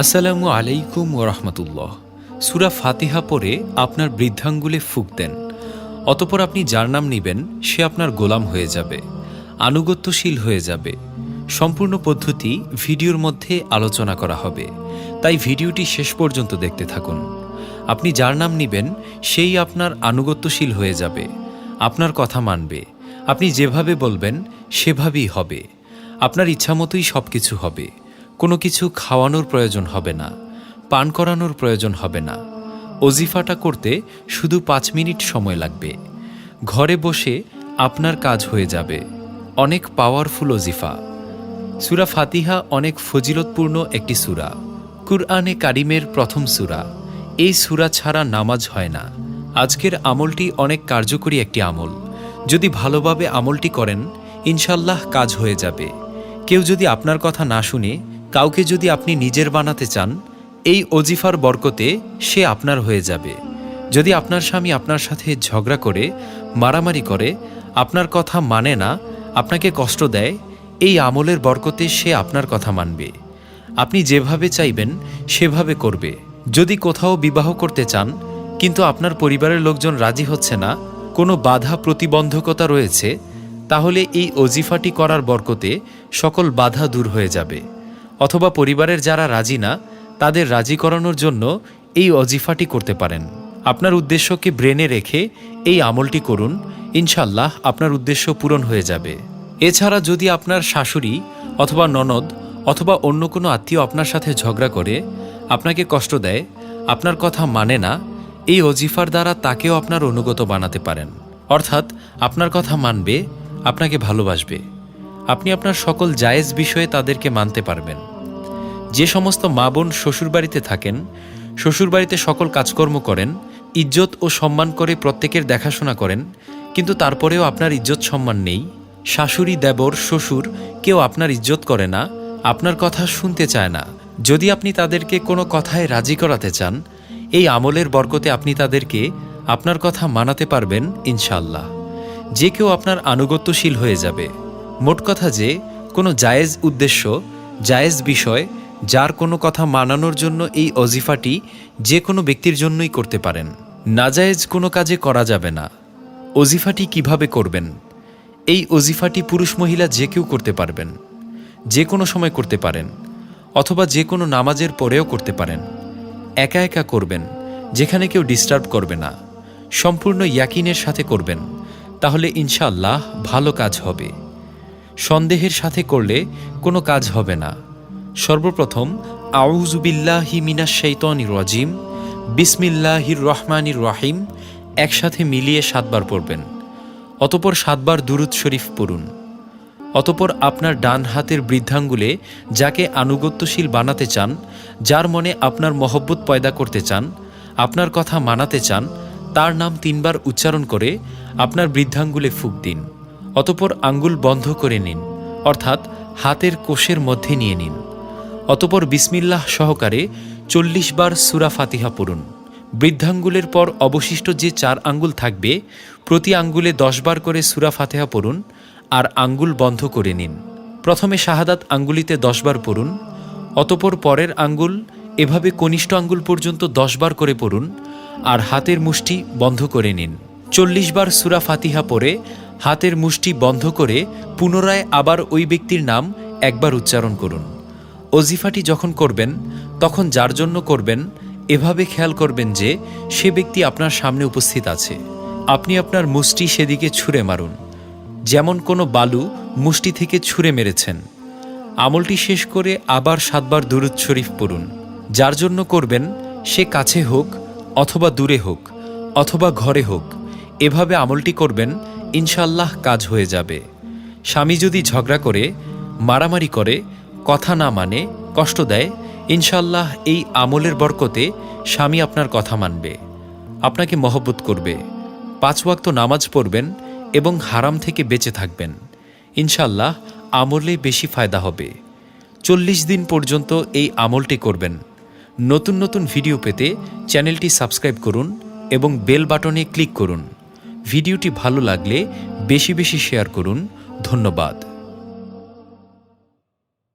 আসসালামু আলাইকুম ও রহমতুল্লাহ। সুরা ফাতিহা পরে আপনার বৃদ্ধাঙ্গুলে ফুক দেন। অতপর আপনি যার নাম নিবেন, সে আপনার গোলাম হয়ে যাবে, আনুগত্যশীল হয়ে যাবে। সম্পূর্ণ পদ্ধতি ভিডিওর মধ্যে আলোচনা করা হবে। তাই ভিডিওটি শেষ পর্যন্ত দেখতে থাকুন। আপনি যার নাম নিবেন, সেই আপনার আনুগত্যশীল হয়ে যাবে, আপনার কথা মানবে, আপনি যেভাবে বলবেন, সেভাবেই হবে, আপনার ইচ্ছামতোই সব কিছু হবে। কোনো কিছু খাওয়ানোর প্রয়োজন হবে না, পান করানোর প্রয়োজন হবে না। অজিফাটা করতে শুধু পাঁচ মিনিট সময় লাগবে। ঘরে বসে আপনার কাজ হয়ে যাবে। অনেক পাওয়ারফুল অজিফা সুরা ফাতিহা অনেক ফজিলতপূর্ণ একটি সুরা। কুরআনে কারিমের প্রথম সুরা। এই সুরা ছাড়া নামাজ হয় না। আজকের আমলটি অনেক কার্যকরী একটি আমল। যদি ভালোভাবে আমলটি করেন ইনশাল্লাহ কাজ হয়ে যাবে। কেউ যদি আপনার কথা না শুনে কাউকে যদি আপনি নিজের বানাতে চান, এই অজিফার বরকতে সে আপনার হয়ে যাবে। যদি আপনার স্বামী আপনার সাথে ঝগড়া করে, মারামারি করে, আপনার কথা মানে না, আপনাকে কষ্ট দেয়, এই আমলের বরকতে সে আপনার কথা মানবে। আপনি যেভাবে চাইবেন, সেভাবে করবে। যদি কোথাও বিবাহ করতে চান, কিন্তু আপনার পরিবারের লোকজন রাজি হচ্ছে না, কোনো বাধা প্রতিবন্ধকতা রয়েছে, তাহলে এই অজিফাটি করার বরকতে সকল বাধা দূর হয়ে যাবে। অথবা পরিবারের যারা রাজি না, তাদের রাজি করানোর জন্য এই অজিফাটি করতে পারেন। আপনার উদ্দেশ্যকে ব্রেনে রেখে এই আমলটি করুন ইনশাল্লাহ আপনার উদ্দেশ্য পূরণ হয়ে যাবে। এছাড়া যদি আপনার শাশুড়ি অথবা ননদ অথবা অন্য কোনো আত্মীয় আপনার সাথে ঝগড়া করে, আপনাকে কষ্ট দেয়, আপনার কথা মানে না, এই অজিফার দ্বারা তাকেও আপনার অনুগত বানাতে পারেন। অর্থাৎ আপনার কথা মানবে, আপনাকে ভালোবাসবে। আপনি আপনার সকল জায়েজ বিষয়ে তাদেরকে মানতে পারবেন। যে সমস্ত মা বোন শ্বশুরবাড়িতে থাকেন, শ্বশুরবাড়িতে সকল কাজকর্ম করেন, ইজ্জত ও সম্মান করে প্রত্যেকের দেখাশোনা করেন, কিন্তু তারপরেও আপনার ইজ্জত সম্মান নেই, শাশুড়ি, দেবর, শ্বশুর কেউ আপনার ইজ্জত করে না, আপনার কথা শুনতে চায় না। যদি আপনি তাদেরকে কোনো কথায় রাজি করাতে চান, এই আমলের বরকতে আপনি তাদেরকে আপনার কথা মানাতে পারবেন ইনশাল্লাহ যে কেউ আপনার আনুগত্যশীল হয়ে যাবে। মোট কথা যে, কোনো জায়েজ উদ্দেশ্য, জায়েজ বিষয়, যার কোনো কথা মানানোর জন্য এই অজিফাটি যে কোনো ব্যক্তির জন্যই করতে পারেন। নাজায়েজ কোনো কাজে করা যাবে না। অজিফাটি কীভাবে করবেন? এই অজিফাটি পুরুষ মহিলা যে কেউ করতে পারবেন। যে কোনো সময় করতে পারেন, অথবা যে কোনো নামাজের পরেও করতে পারেন। একা একা করবেন, যেখানে কেউ ডিস্টার্ব করবে না। সম্পূর্ণ ইয়াকিনের সাথে করবেন, তাহলে ইনশাআল্লাহ ভালো কাজ হবে। সন্দেহের সাথে করলে কোনো কাজ হবে না। সর্বপ্রথম আউজুবিল্লাহি মিনা শৈতনির রাজিম, বিসমিল্লাহির রহমানির রাহিম, একসাথে মিলিয়ে সাতবার পড়বেন। অতপর সাতবার দুরুদ শরীফ পড়ুন। অতপর আপনার ডান হাতের বৃদ্ধাঙ্গুলে যাকে আনুগত্যশীল বানাতে চান, যার মনে আপনার মহব্বত পয়দা করতে চান, আপনার কথা মানাতে চান, তার নাম তিনবার উচ্চারণ করে আপনার বৃদ্ধাঙ্গুলে ফুক দিন। অতপর আঙ্গুল বন্ধ করে নিন, অর্থাৎ হাতের কোষের মধ্যে নিয়ে নিন। অতপর বিসমিল্লাহ সহকারে চল্লিশ বার সুরা ফাতিহা পড়ুন। বৃদ্ধাঙ্গুলের পর অবশিষ্ট যে চার আঙ্গুল থাকবে, প্রতি আঙ্গুলে দশ বার করে সুরা ফাতেহা পড়ুন আর আঙ্গুল বন্ধ করে নিন। প্রথমে শাহাদাত আঙ্গুলিতে দশবার পড়ুন, অতপর পরের আঙ্গুল এভাবে কনিষ্ঠ আঙ্গুল পর্যন্ত দশবার করে পড়ুন আর হাতের মুষ্টি বন্ধ করে নিন। চল্লিশ বার সুরা ফাতিহা পরে হাতের মুষ্টি বন্ধ করে পুনরায় আবার ওই ব্যক্তির নাম একবার উচ্চারণ করুন। অজিফাটি যখন করবেন, তখন যার জন্য করবেন, এভাবে খেয়াল করবেন যে সে ব্যক্তি আপনার সামনে উপস্থিত আছে। আপনি আপনার মুষ্টি সেদিকে ছুঁড়ে মারুন। যেমন কোনো বালু মুষ্টি থেকে ছুঁড়ে মেরেছেন। আমলটি শেষ করে আবার সাতবার দুরুদ শরীফ পড়ুন। যার জন্য করবেন, সে কাছে হোক অথবা দূরে হোক, অথবা ঘরে হোক, এভাবে আমলটি করবেন ইনশাল্লাহ কাজ হয়ে যাবে। স্বামী যদি ঝগড়া করে, মারামারি করে, কথা না মানে কষ্ট দেয় ইনশাল্লাহ এই আমলের বরকতে স্বামী আপনার কথা মানবে। আপনাকে মহব্বত করবে। পাঁচ ওয়াক্ত নামাজ পড়বেন এবং হারাম থেকে বেঁচে থাকবেন। ইনশাল্লাহ আমলে বেশি ফায়দা হবে। চল্লিশ দিন পর্যন্ত এই আমলটি করবেন। নতুন নতুন ভিডিও পেতে চ্যানেলটি সাবস্ক্রাইব করুন এবং বেল বাটনে ক্লিক করুন। ভিডিওটি ভালো লাগলে বেশি বেশি শেয়ার করুন। ধন্যবাদ।